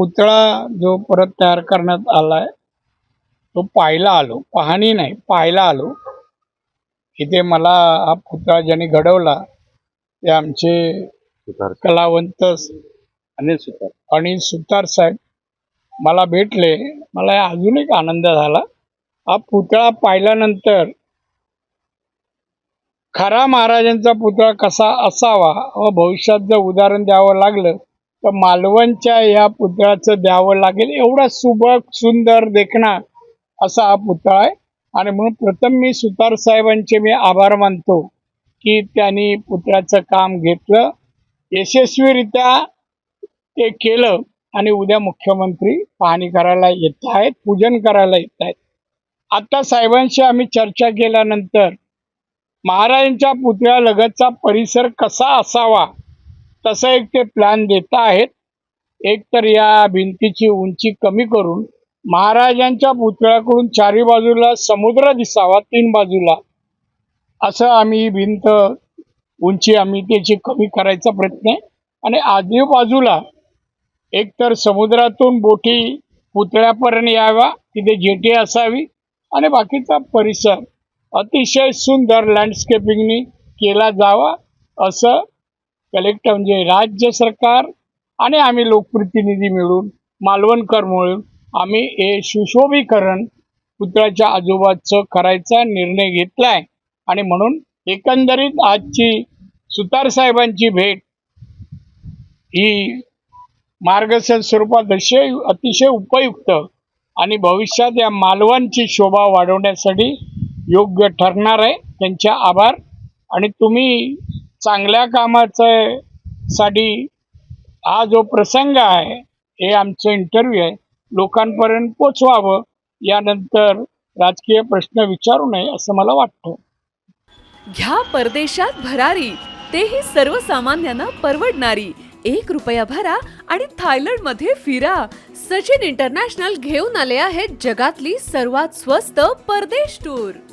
पुतळा जो परत तयार करण्यात आलाय तो पाहायला आलो. पाहणी नाही पाहायला आलो. इथे मला हा पुतळा ज्यांनी घडवला ते आमचे कलावंत अनिल सुतार. अनिल सुतार साहेब मला भेटले. मला अजून एक आनंद झाला. हा पुतळा पाहिल्यानंतर खरा महाराजांचा पुतळा कसा असावा व भविष्यात जर उदाहरण द्यावं लागलं तर मालवणच्या या पुतळ्याचं द्यावं लागेल. एवढा सुबक सुंदर देखणा असा हा पुतळा आहे. आणि म्हणून प्रथम मी सुतार साहेबांचे मी आभार मानतो की त्यांनी पुतळ्याचं काम घेतलं. यशस्वीरित्या ते केलं आणि उद्या मुख्यमंत्री पाहणी करायला येत आहेत पूजन करायला येत आहेत. आता साहेबांशी आम्ही चर्चा केल्यानंतर महाराजांच्या पुतळ्यालगतचा परिसर कसा असावा तसं एक ते प्लॅन देत आहेत. एक तर या भिंतीची उंची कमी करून महाराजांच्या पुतळ्याकडून चारी बाजूला समुद्र दिसावा तीन बाजूला. असं आम्ही भिंत उंची आम्ही त्याची कमी करायचा प्रयत्न आहे. आणि आजूबाजूला एकतर समुद्रातून बोटी पुतळ्यापर्यंत याव्या तिथे जेटी असावी आणि बाकीचा परिसर अतिशय सुंदर लँडस्केपिंगनी केला जावा असं कलेक्टर म्हणजे राज्य सरकार आणि आम्ही लोकप्रतिनिधी मिळून मालवणकर मिळून आम्ही हे सुशोभीकरण पुतळ्याच्या आजोबाचं करायचा निर्णय घेतलाय. आणि म्हणून एकंदरीत आजची सुतार साहेबांची भेट ही मार्गदर्शन स्वरूपात अतिशय अतिशय उपयुक्त आणि भविष्यात या मालवणची शोभा वाढवण्यासाठी योग्य ठरणार आहे. त्यांचे आभार. आणि तुम्ही चांगल्या कामाचं साठी हा जो प्रसंग आहे हे आमचं इंटरव्ह्यू आहे. लोकांपर्यंत पोचवावं यानंतर राजकीय प्रश्न विचारू नये असं मला वाटतं. घ्या परदेशात भरारी तेही सर्वसामान्यांना परवडणारी. एक रुपया भरा आणि थायलंडमध्ये फिरा. सचिन इंटरनॅशनल घेऊन आले आहेत जगातली सर्वात स्वस्त परदेश टूर.